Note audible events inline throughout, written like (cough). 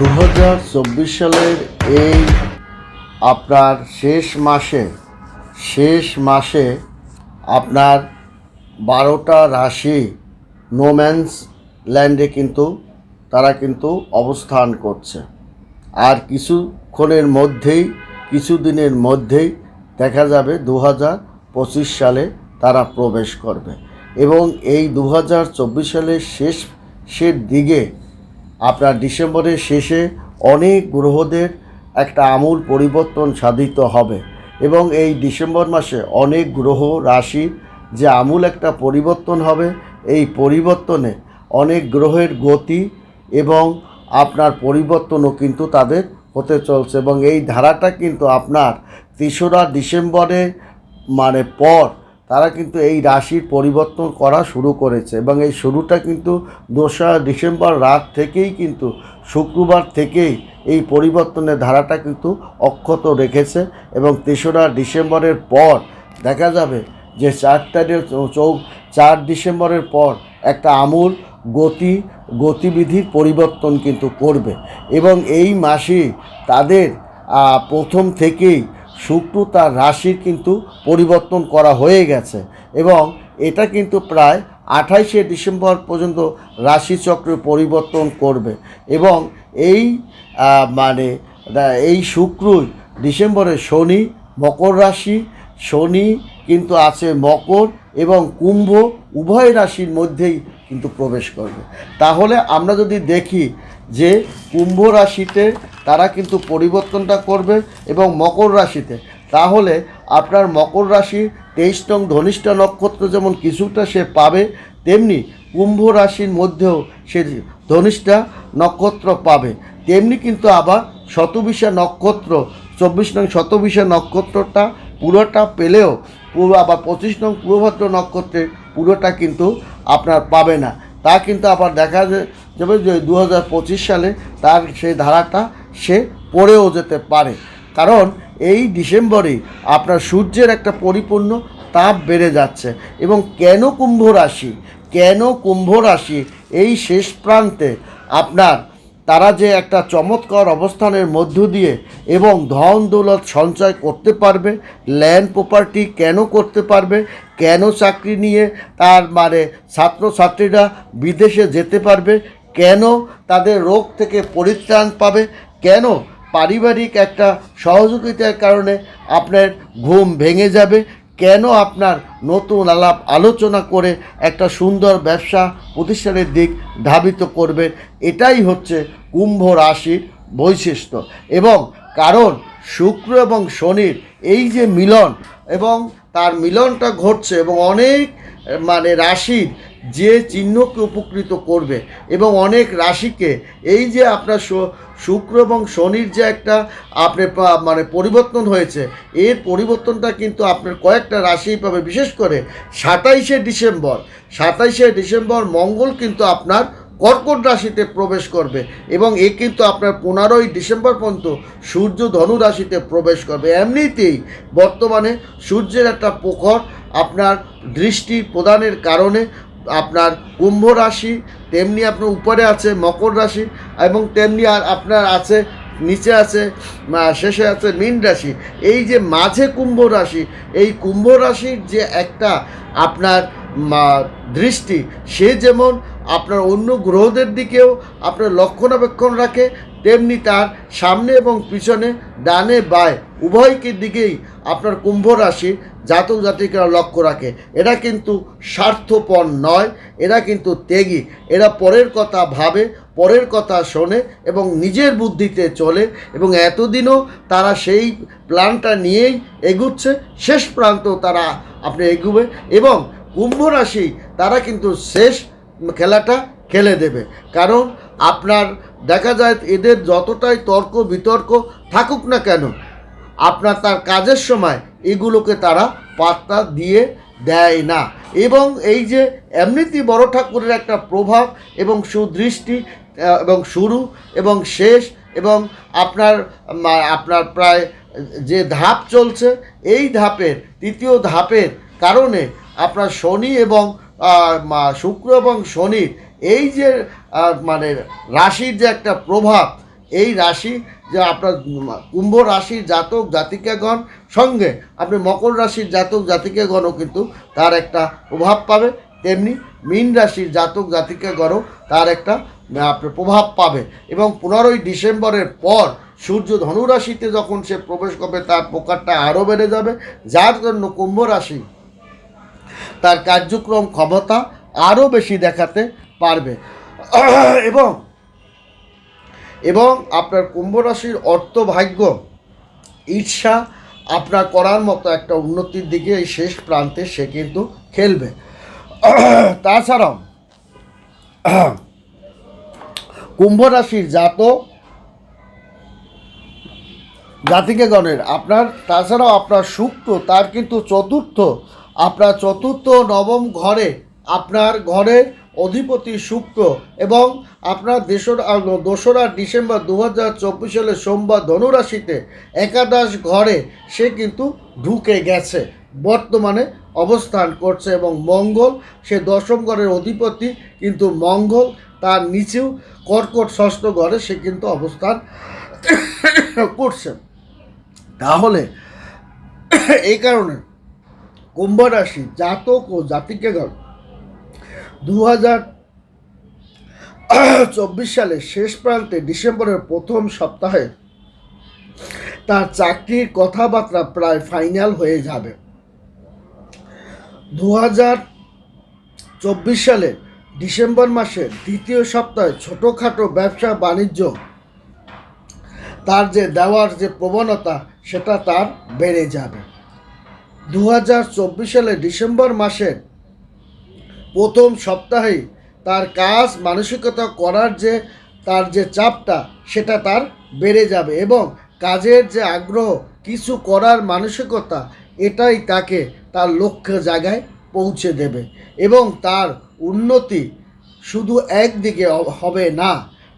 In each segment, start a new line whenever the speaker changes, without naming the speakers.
দু হাজার চব্বিশ সালের এই আপনার শেষ মাসে শেষ মাসে আপনার বারোটা রাশি নোম্যান্স ল্যান্ডে কিন্তু, তারা কিন্তু অবস্থান করছে। আর কিছুক্ষণের মধ্যেই, কিছুদিনের মধ্যেই দেখা যাবে দু পঁচিশ সালে তারা প্রবেশ করবে। এবং এই দু হাজার চব্বিশ সালের শেষের দিকে আপনার ডিসেম্বরের শেষে অনেক গ্রহদের একটা আমূল পরিবর্তন সাধিত হবে। এবং এই ডিসেম্বর মাসে অনেক গ্রহ রাশির যে আমূল একটা পরিবর্তন হবে, এই পরিবর্তনে অনেক গ্রহের গতি এবং আপনার পরিবর্তনও কিন্তু তাদের হতে চলছে। এবং এই ধারাটা কিন্তু আপনার তেসরা ডিসেম্বরে মানে পর তারা কিন্তু এই রাশির পরিবর্তন করা শুরু করেছে এবং এই শুরুটা কিন্তু দোসরা ডিসেম্বর রাত থেকেই কিন্তু শুক্রবার থেকেই এই পরিবর্তনের ধারাটা কিন্তু অক্ষত রেখেছে এবং তেসরা ডিসেম্বরের পর দেখা যাবে যে চার তারিখ চৌ চার ডিসেম্বরের পর একটা আমূল গতি, গতিবিধির পরিবর্তন কিন্তু করবে এবং এই মাসে তাদের প্রথম থেকেই শুক্র তার রাশির কিন্তু পরিবর্তন করা হয়ে গেছে এবং এটা কিন্তু প্রায় আঠাইশে ডিসেম্বর পর্যন্ত রাশিচক্র পরিবর্তন করবে এবং এই মানে এই শুক্রই ডিসেম্বরে শনি, মকর রাশি, শনি কিন্তু আছে মকর এবং কুম্ভ উভয় রাশির মধ্যেই কিন্তু প্রবেশ করবে। তাহলে আমরা যদি দেখি যে কুম্ভ রাশিতে তারা কিন্তু পরিবর্তনটা করবে এবং মকর রাশিতে। তাহলে আপনার মকর রাশি তেইশ নং ধনিষ্ঠা নক্ষত্র যেমন কিছুটা সে পাবে, তেমনি কুম্ভ রাশির মধ্যেও সে ধনিষ্ঠা নক্ষত্র পাবে। তেমনি কিন্তু আবার শতবিশা নক্ষত্র, চব্বিশ নং শতবিশা নক্ষত্রটা পুরোটা পেলেও পুরো আবার পঁচিশ নং পূর্বভদ্র নক্ষত্রের পুরোটা কিন্তু আপনার পাবে না। তা কিন্তু আবার দেখা যাবে যে দু হাজার পঁচিশ সালে তার সেই ধারাটা সে পড়েও যেতে পারে। কারণ এই ডিসেম্বরে আপনার সূর্যের একটা পরিপূর্ণ তাপ বেড়ে যাচ্ছে এবং কেন কুম্ভ রাশি, কেন কুম্ভ রাশি এই শেষ প্রান্তে আপনার তারা যে একটা চমৎকার অবস্থানের মধ্য দিয়ে এবং ধন দৌলত সঞ্চয় করতে পারবে ল্যান্ড প্রপার্টি কেন করতে পারবে, কেন চাকরি নিয়ে তার মানে ছাত্রছাত্রীরা বিদেশে যেতে পারবে, কেন তাদের রোগ থেকে পরিত্রাণ পাবে কেন পারিবারিক একটা সহযোগিতার কারণে আপনার ঘুম ভেঙে যাবে? কেন আপনার নতুন আলাপ আলোচনা করে একটা সুন্দর ব্যবসা প্রতিষ্ঠানের দিক ধাবিত করবেন এটাই হচ্ছে কুম্ভ রাশির বৈশিষ্ট্য। এবং কারণ শুক্র এবং শনির এই যে মিলন এবং তার মিলনটা ঘটছে এবং অনেক মানে রাশির যে চিহ্নকে উপকৃত করবে এবং অনেক রাশিকে, এই যে আপনার শুক্র এবং শনির যে একটা আপনার পা- মানে পরিবর্তন হয়েছে, এর পরিবর্তনটা কিন্তু আপনার কয়েকটা রাশিই পাবে, বিশেষ করে সাতাইশে ডিসেম্বর। সাতাইশে ডিসেম্বর মঙ্গল কিন্তু আপনার কর্কট রাশিতে প্রবেশ করবে এবং এ কিন্তু আপনার পনেরোই ডিসেম্বর পর্যন্ত সূর্য ধনু রাশিতে প্রবেশ করবে। এমনিতেই বর্তমানে সূর্যের একটা প্রখর আপনার দৃষ্টি প্রদানের কারণে আপনার কুম্ভ রাশি, তেমনি আপনার উপরে আছে মকর রাশি এবং তেমনি আর আপনার আছে, নিচে আছে শেষে আছে মীন রাশি। এই যে মাঝে কুম্ভ রাশি, এই কুম্ভ রাশির যে একটা আপনার দৃষ্টি, সে যেমন আপনার অন্য গ্রহদের দিকেও আপনার লক্ষণাবেক্ষণ রাখে, তেমনি তার সামনে এবং পিছনে, ডানে, বায়, উভয়কে দিকেই আপনার কুম্ভ রাশি জাতক জাতিকারা লক্ষ্য রাখে। এরা কিন্তু স্বার্থপর নয়, এরা কিন্তু ত্যাগী। এরা পরের কথা ভাবে, পরের কথা শোনে এবং নিজের বুদ্ধিতে চলে এবং এতদিনও তারা সেই প্ল্যানটা নিয়েই এগুচ্ছে। শেষ প্রান্ত তারা আপনি এগুবে এবং কুম্ভ রাশি, তারা কিন্তু শেষ খেলাটা খেলে দেবে। কারণ আপনার দেখা যায় এদের যতটাই তর্ক বিতর্ক থাকুক না কেন, আপনার তার কাজের সময় এগুলোকে তারা পাত্তা দিয়ে দেয় না। এবং এই যে এমনিতেই বড় ঠাকুরের একটা প্রভাব এবং সুদৃষ্টি এবং শুরু এবং শেষ এবং আপনার আপনার প্রায় যে ধাপ চলছে, এই ধাপের, তৃতীয় ধাপের কারণে আপনার শনি এবং শুক্র এবং শনির এই যে মানে রাশির যে একটা প্রভাব, এই রাশি যে আপনার কুম্ভ রাশির জাতক জাতিকাগণ সঙ্গে, আপনি মকর রাশির জাতক জাতিকাগণও কিন্তু তার একটা প্রভাব পাবে, তেমনি মীন রাশির জাতক জাতিকাগণও তার একটা আপনার প্রভাব পাবে এবং পনেরোই ডিসেম্বরের পর সূর্য ধনু রাশিতে যখন সে প্রবেশ করবে, তার প্রকারটা আরও বেড়ে যাবে। যার জন্য কুম্ভ রাশি তার কার্যক্রম ক্ষমতা আরও বেশি দেখাতে পারবে। এবং এবং আপনার কুম্ভ রাশির অর্থ ভাগ্য, ঈর্ষা আপনার করার মতো একটা উন্নতির দিকে এই শেষ প্রান্তে সে কিন্তু খেলবে। তাছাড়াও, কুম্ভ রাশির জাতক জাতিকে গণের আপনার, তাছাড়াও আপনার শুক্র তার কিন্তু চতুর্থ আপনার চতুর্থ নবম ঘরে আপনার ঘরের অধিপতি শুক্র এবং আপনার দেশরা দোসরা ডিসেম্বর দু হাজার চব্বিশ সালে সোমবার ধনুরাশিতে একাদশ ঘরে সে কিন্তু ঢুকে গেছে। বর্তমানে অবস্থান করছে এবং মঙ্গল, সে দশম ঘরের অধিপতি কিন্তু মঙ্গল, তার নিচেও কর্কট ষষ্ঠ ঘরে সে কিন্তু অবস্থান করছে। তাহলে এই কারণে কুম্ভ রাশি, জাতক ও জাতিকেগণ দু হাজার চব্বিশ সালের শেষ প্রান্তে ডিসেম্বরের প্রথম সপ্তাহে তার চাকরির কথাবার্তা প্রায় ফাইনাল হয়ে যাবে। দু হাজার চব্বিশ সালে ডিসেম্বর মাসের দ্বিতীয় সপ্তাহে ছোটোখাটো ব্যবসা বাণিজ্য, তার যে দেওয়ার যে প্রবণতা, সেটা তার বেড়ে যাবে। দু হাজার চব্বিশ সালে ডিসেম্বর মাসের প্রথম সপ্তাহেই তার কাজ মানসিকতা করার যে, তার যে চাপটা, সেটা তার বেড়ে যাবে এবং কাজের যে আগ্রহ, কিছু করার মানসিকতা, এটাই তাকে তার লক্ষ্য জায়গায় পৌঁছে দেবে এবং তার উন্নতি শুধু একদিকে হবে না,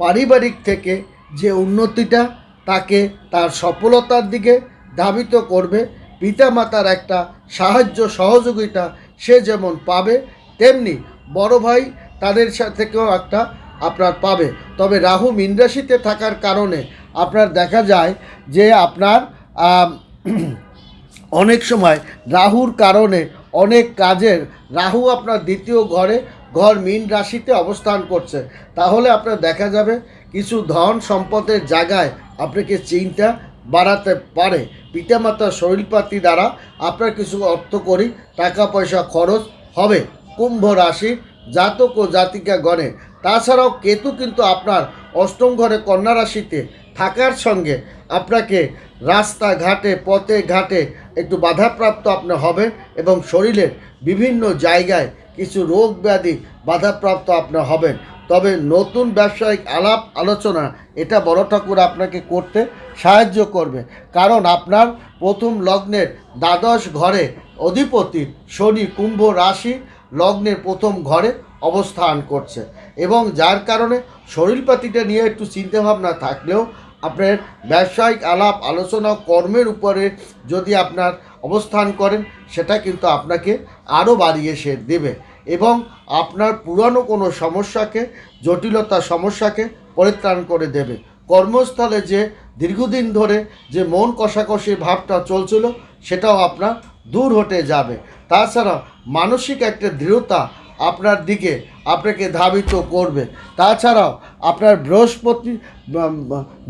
পারিবারিক থেকে যে উন্নতিটা তাকে তার সফলতার দিকে ধাবিত করবে পিতামাতার একটা সাহায্য, সহযোগিতা সে যেমন পাবে, তেমনি বড় ভাই তাদের থেকেও একটা আপনার পাবে। তবে রাহু মীন রাশিতে থাকার কারণে আপনার দেখা যায় যে আপনার (clears throat) অনেক সময় রাহুর কারণে অনেক কাজের, রাহু আপনার দ্বিতীয় ঘরে, ঘর মীন রাশিতে অবস্থান করছে। তাহলে আপনার দেখা যাবে কিছু ধন সম্পদের জায়গায় আপনাকে চিন্তা বাড়াতে পারে। পিতামাতার শরীরপাতি দ্বারা আপনার কিছু অর্থ করি, টাকা পয়সা খরচ হবে। কুম্ভ রাশি জাতক ও জাতিকা গণে তাছাড়াও কেতু কিন্তু আপনার অষ্টম ঘরে কন্যা রাশিতে থাকার সঙ্গে আপনাকে রাস্তাঘাটে পথে ঘাটে একটু বাধাপ্রাপ্ত আপনি হবেন এবং শরীরের বিভিন্ন জায়গায় কিছু রোগ ব্যাধি বাধাপ্রাপ্ত আপনি হবেন। তবে নতুন ব্যবসায়িক আলাপ, আলোচনা, এটা বড় ঠাকুর আপনাকে করতে সাহায্য করবে। কারণ আপনার প্রথম লগ্নের দ্বাদশ ঘরে অধিপতি শনি কুম্ভ রাশি লগ্নের প্রথম ঘরে অবস্থান করছে। এবং যার কারণে শরীরপাতিটা নিয়ে একটু চিন্তাভাবনা থাকলেও আপনার ব্যবসায়িক আলাপ, আলোচনা, কর্মের উপরে যদি আপনার অবস্থান করেন, সেটা কিন্তু আপনাকে আরও বাড়িয়ে সে দেবে। এবং আপনার পুরানো কোনো সমস্যাকে, জটিলতা সমস্যাকে পরিত্রাণ করে দেবে। কর্মস্থলে যে দীর্ঘদিন ধরে যে মন কষাকষি ভাবটা চলছিল, সেটাও আপনার দূর হতে যাবে। তাছাড়া মানসিক একটা দৃঢ়তা আপনার দিকে আপনাকে ধাবিত করবে। তাছাড়াও আপনার বৃহস্পতি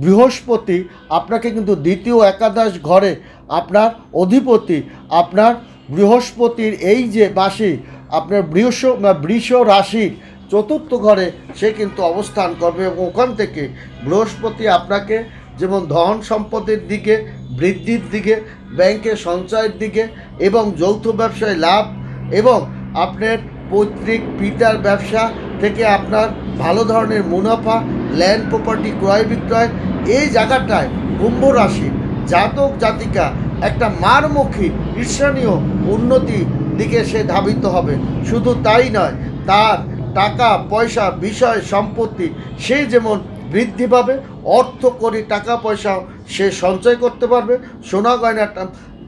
বৃহস্পতি আপনাকে কিন্তু দ্বিতীয় একাদশ ঘরে আপনার অধিপতি, আপনার বৃহস্পতির এই যে বাসী আপনার বৃষ বৃষ রাশির চতুর্থ ঘরে, সে কিন্তু অবস্থান করবে এবং ওখান থেকে বৃহস্পতি আপনাকে যেমন ধন সম্পদের দিকে, বৃদ্ধির দিকে, ব্যাংকে সঞ্চয়ের দিকে এবং যৌথ ব্যবসায় লাভ এবং আপনার পৈতৃক পিতার ব্যবসা থেকে আপনার ভালো ধরনের মুনাফা ল্যান্ড প্রপার্টি ক্রয় বিক্রয়, এই জায়গাটায় কুম্ভ রাশি, জাতক জাতিকা, একটা মারমুখী, ঈর্ষণীয় উন্নতি দিকে সে ধাবিত হবে। শুধু তাই নয়, তার টাকা, পয়সা, বিষয়, সম্পত্তি সে যেমন বৃদ্ধি পাবে, অর্থ করি, টাকা পয়সাও সে সঞ্চয় করতে পারবে। সোনা গয়না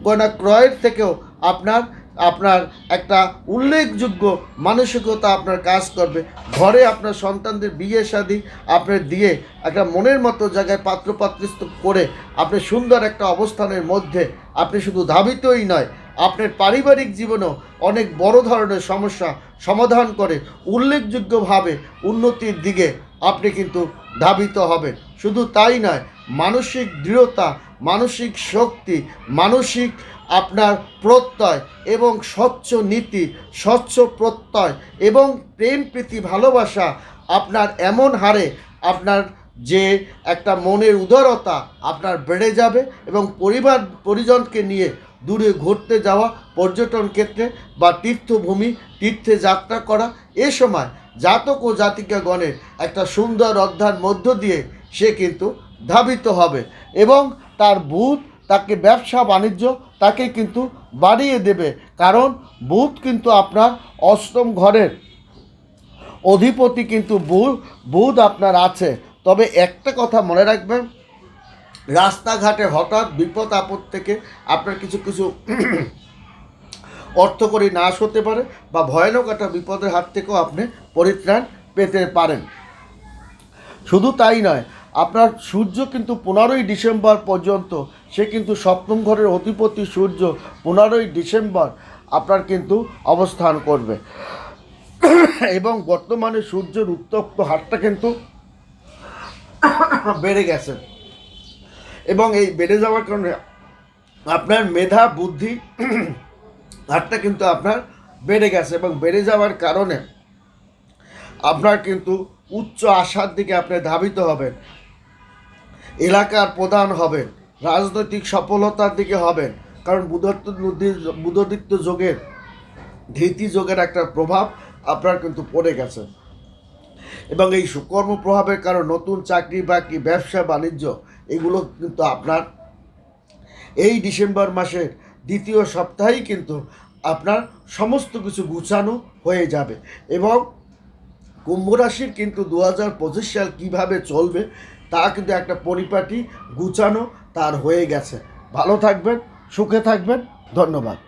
গয়না ক্রয়ের থেকেও আপনার আপনার একটা উল্লেখযোগ্য মানসিকতা আপনার কাজ করবে। ঘরে আপনার সন্তানদের বিয়ে, শাদী আপনার দিয়ে একটা মনের মতো জায়গায় পাত্রপাত্রিস্ত করে আপনি সুন্দর একটা অবস্থানের মধ্যে আপনি শুধু ধাবিতই নয় আপনার পারিবারিক জীবনেও অনেক বড় ধরনের সমস্যা সমাধান করে উল্লেখযোগ্যভাবে উন্নতির দিকে আপনি কিন্তু ধাবিত হবেন। শুধু তাই নয়, মানসিক দৃঢ়তা, মানসিক শক্তি, মানসিক আপনার প্রত্যয় এবং স্বচ্ছ নীতি, স্বচ্ছ প্রত্যয় এবং প্রেম প্রীতি ভালোবাসা আপনার এমন হারে আপনার যে একটা মনের উদারতা আপনার বেড়ে যাবে এবং পরিবার পরিজনকে নিয়ে দূরে ঘুরতে যাওয়া পর্যটন ক্ষেত্রে বা তীর্থভূমি, তীর্থে যাত্রা করা, এ সময় জাতক ও জাতিকাগণের একটা সুন্দর অধ্যার মধ্য দিয়ে সে কিন্তু ধাবিত হবে এবং তার বুধ তাকে ব্যবসা বাণিজ্য তাকে কিন্তু বাড়িয়ে দেবে। কারণ বুধ কিন্তু আপনার অষ্টম ঘরের অধিপতি কিন্তু বুধ বুধ আপনার আছে। তবে একটা কথা মনে রাখবেন রাস্তাঘাটে হঠাৎ বিপদ আপদ থেকে আপনার কিছু কিছু অর্থকরী নাশ হতে পারে বা ভয়ানক একটা বিপদের হাত থেকেও আপনি পরিত্রাণ পেতে পারেন। শুধু তাই নয়, আপনার সূর্য কিন্তু পনেরোই ডিসেম্বর পর্যন্ত, সে কিন্তু সপ্তম ঘরের অধিপতি সূর্য পনেরোই ডিসেম্বর আপনার কিন্তু অবস্থান করবে। এবং বর্তমানে সূর্যের উত্তপ্ত হারটা কিন্তু বেড়ে গেছে। এবং এই বেড়ে যাওয়ার কারণে আপনার মেধা, বুদ্ধি (clears throat) হারটা কিন্তু আপনার বেড়ে গেছে এবং বেড়ে যাওয়ার কারণে আপনার কিন্তু উচ্চ আশার দিকে আপনি ধাবিত হবেন, এলাকার প্রধান হবেন, রাজনৈতিক সফলতার দিকে হবেন, কারণ বুধত্ব বুধদিত্য যোগের, ধীতি যোগের একটা প্রভাব আপনার কিন্তু পড়ে গেছে। এবং এই সুকর্ম প্রভাবের কারণ নতুন চাকরি, বাকরি, ব্যবসা, বাণিজ্য এগুলো কিন্তু আপনার এই ডিসেম্বর মাসের দ্বিতীয় সপ্তাহেই কিন্তু আপনার সমস্ত কিছু গুছানো হয়ে যাবে এবং কুম্ভ রাশির কিন্তু দু হাজার পঁচিশ সাল কীভাবে চলবে তা কিন্তু একটা পরিপাটি গুছানো তার হয়ে গেছে। ভালো থাকবেন, সুখে থাকবেন, ধন্যবাদ।